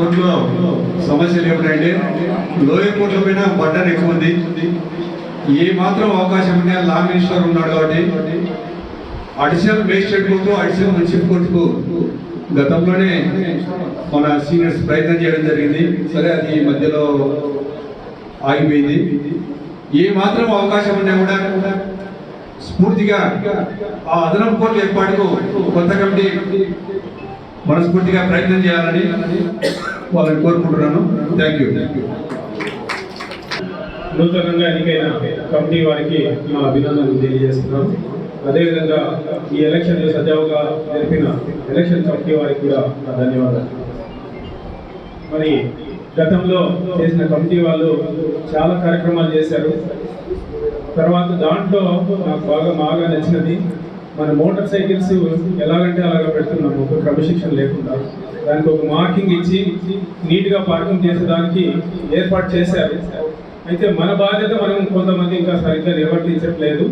కోర్టులో సమస్యలు ఏమిటంటే లోయర్ కోర్టులో పైన బడ్డర్ ఎక్కువ ఉంది ఏ మాత్రం అవకాశం ఉంటే లా మినిస్టర్ ఉన్నాడు కాబట్టి additional magistrate court additional municipal కోర్టుకు గతంలోనే మన సీనియర్స్ ప్రయత్నం చేయడం జరిగింది. సరే అది మధ్యలో ఆగిపోయింది. ఏ మాత్రం అవకాశం ఉన్నా కూడా స్ఫూర్తిగా ఆ అదనపు కోర్టు ఏర్పాటుకు కొత్త కమిటీ మనస్ఫూర్తిగా ప్రయత్నం చేయాలని వాళ్ళని కోరుకుంటున్నాను. థ్యాంక్ యూ థ్యాంక్ యూ నూతనంగా ఎన్నికైన కమిటీ వారికి మా అభినందనలు తెలియజేస్తున్నాను అదేవిధంగా ఈ ఎలక్షన్ సజావుగా జరిపిన ఎలక్షన్ కమిటీ వారికి కూడా నా ధన్యవాదాలు. మరి గతంలో చేసిన కమిటీ వాళ్ళు చాలా కార్యక్రమాలు చేశారు. తర్వాత దాంట్లో నాకు బాగా బాగా నచ్చినది మన మోటార్ సైకిల్స్ ఎలాగంటే అలాగా పెడుతున్నాము. ఒక క్రమశిక్షణ లేకుండా. దానికి ఒక మార్కింగ్ ఇచ్చి నీట్గా పార్కింగ్ చేసేదానికి ఏర్పాటు చేశారు. అయితే మన బాధ్యత మనం కొంతమంది ఇంకా సరిగ్గా నిర్వర్తించట్లేదు.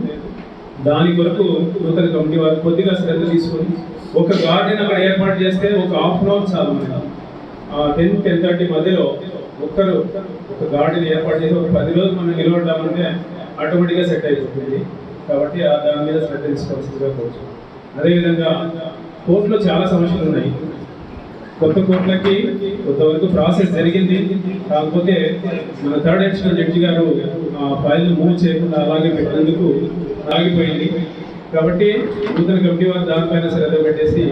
దాని కొరకు నూతన కమిటీ వారు కొద్దిగా శ్రద్ధ తీసుకొని ఒక గార్డెన్ అక్కడ ఏర్పాటు చేస్తే ఒక హాఫ్ అన్ అవర్ చాలు ఆ టెన్ టెన్ థర్టీ మధ్యలో ఒక్కరు ఒక గార్డెన్ ఏర్పాటు చేసి ఒక పది రోజులు మనం నిలబడ్డామంటే ఆటోమేటిక్గా సెట్ అయిపోతుంది. కాబట్టి ఆ దాని మీద శ్రద్ధ తీసుకోవాల్సిందిగా కోరుచు అదేవిధంగా కోర్టులో చాలా సమస్యలు ఉన్నాయి. కొత్త కోర్టులకి కొంతవరకు ప్రాసెస్ జరిగింది. కాకపోతే మన థర్డ్ అడిషనల్ జడ్జి గారు ఆ ఫైల్ను మూవ్ చేయకుండా అలాగే పెట్టినందుకు ఆగిపోయింది. కాబట్టి నూతన కమిటీ వారు దానిపైన శ్రద్ధ పెట్టేసి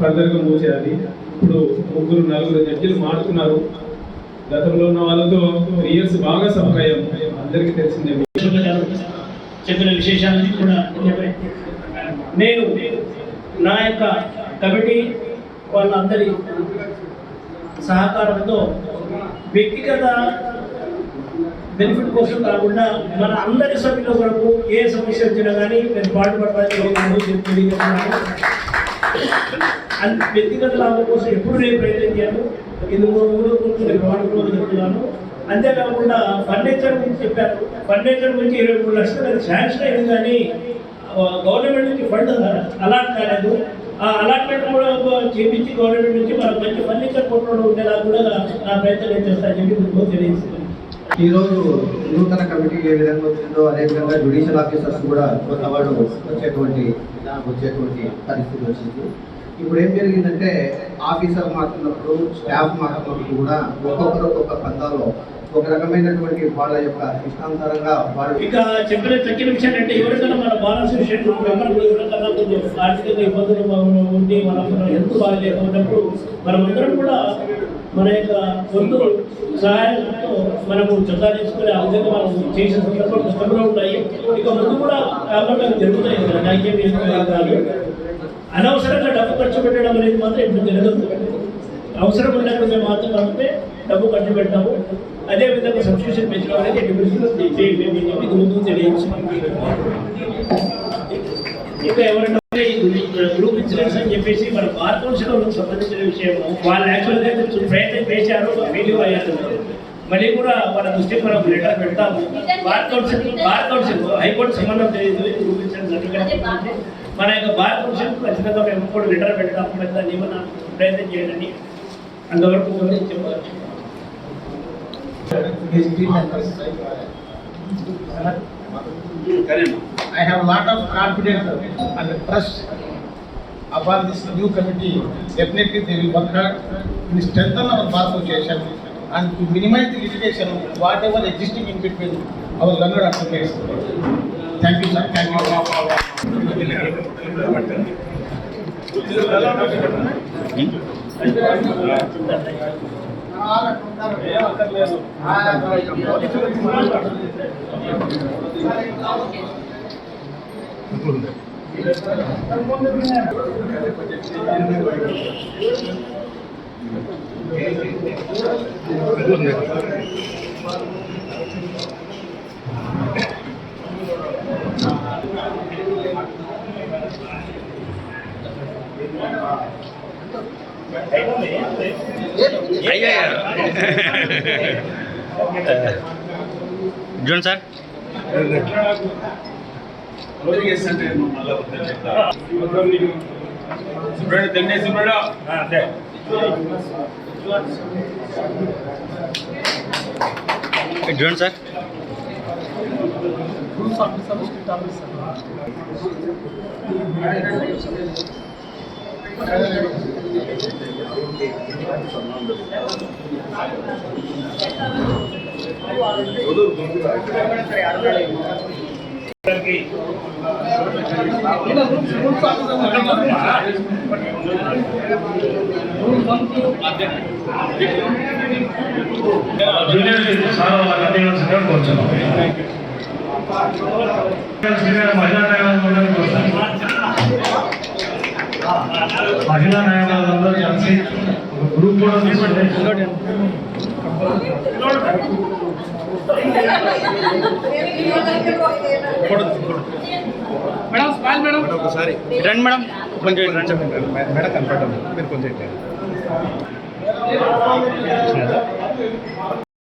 ఫర్దర్గా మూవ్ చేయాలి. ఇప్పుడు ముగ్గురు నలుగురు జడ్జీలు మారుతున్నారు. గతంలో ఉన్న వాళ్ళతో త్రీ ఇయర్స్ బాగా సఫర్ అయ్యాం అందరికీ తెలిసిందే. చెప్పిన విశేషాలన్నీ కూడా నేను నా యొక్క కమిటీ వాళ్ళందరి సహకారంతో వ్యక్తిగత బెనిఫిట్ కోసం కాకుండా మన అందరి సభ్యుల కొరకు ఏ సమస్య వచ్చినా కానీ నేను పాటుపడడానికి తెలియజేస్తున్నాను వ్యక్తిగత లాభం కోసం ఎప్పుడు నేను ప్రయత్నం చేయను. ఇది మూడు మూడు కోట్లు నేను వాడుకోవాలని చెప్తున్నాను. అంతేకాకుండా ఫర్నిచర్ గురించి చెప్పారు ఫర్నిచర్ గురించి ఇరవై మూడు లక్షలు అది శాంక్షన్ అయింది కానీ గవర్నమెంట్ నుంచి ఫండ్ అలా కాలేదు. ఆ అలాట్మెంట్ కూడా చేపించి గవర్నమెంట్ నుంచి మనకు మంచి ఫర్నిచర్ కొట్టడం ఉండేలా కూడా నా ప్రయత్నం నేను చేస్తానని చెప్పి మీకు తెలియజేస్తున్నాను. ఈరోజు నూతన కమిటీ ఏ విధంగా వచ్చిందో అదే విధంగా జ్యుడిషియల్ ఆఫీసర్స్ కూడా కొత్త వాళ్ళు వచ్చేటువంటి వచ్చేటువంటి పరిస్థితి వచ్చింది. ఇప్పుడు ఏం జరిగిందంటే ఆఫీసర్ మారుతున్నప్పుడు స్టాఫ్ మారుతున్నప్పుడు కూడా ఒక్కొక్కరు ఒక్కొక్క పందాలో ఒక రకమైనటువంటి వాళ్ళ యొక్క ఇష్టానుసారంగా వాళ్ళు ఇక చెప్పిన తగ్గిన విషయం అంటే ఎవరికైనా మన బాలన్స్ విషయం మెంబర్లు ఎవరికైనా కొంచెం ఆర్థికంగా ఇబ్బందులు ఉండి మన హెల్త్ బాగాలేకున్నప్పుడు మనమందరం కూడా మన యొక్క వంతు సహాయంతో మనము చందా తీసుకుని ఆ విధంగా మనం చేసిన సందర్భాలు పుస్తకంలో ఉన్నాయి. ఇక ముందు కూడా కాబట్టి జరుగుతాయి కదా, అనవసరంగా డబ్బు ఖర్చు పెట్టడం అనేది మాత్రం ఇప్పుడు జరగదు. అవసరం ఉన్నప్పుడు మేము మాత్రం అంటే డబ్బు ఖర్చు పెట్టాము అదేవిధంగా సబ్స్క్రిప్షన్ పెంచడం అనేది ఎట్టి పరిస్థితుల్లో ముందు తెలియజేస్తున్నాను ఇంకా ఎవరైనా గ్రూప్ ఇన్సూరెన్స్ అని చెప్పేసి మన బార్ కౌన్సిల్ సంబంధించిన విషయం. వాళ్ళు యాక్చువల్గా కొంచెం ప్రయత్నం చేశారు ఫెయిల్యూర్ అయ్యారు. మళ్ళీ కూడా మన దృష్టికి మనం లెటర్ పెడతాము. Bar council bar council high court సంబంధం తెలియదు గ్రూప్ ఇన్సూరెన్స్ అధికారి మన యొక్క బార్ కౌన్సిల్ ఖచ్చితంగా మేము కూడా లెటర్ పెడతాము పెద్ద దాన్ని ఏమన్నా ప్రయత్నం చేయండి అంతవరకు ఉంది చెప్పవచ్చు. I have a lot of confidence and trust upon this new committee. Definitely they will work hard to strengthen our bar association and to minimize the litigation, whatever existing in between our learned advocates. Thank you, sir. Thank you. చూడండి sir? Subrahmanyam తెన్నేసి సుబ్రహ్మణ్యం చూడండి sir sir? కోరుతున్నాం మహిళా న్యాయవాదులందరూ కోసం మహిళా న్యాయవాదులందరూ కలిసి ఒక group కూడా తీసుకుంటే ఒకసారి. రండి మేడం. కొంచెం రండి మేడం కనపడడం మీరు కొంచెం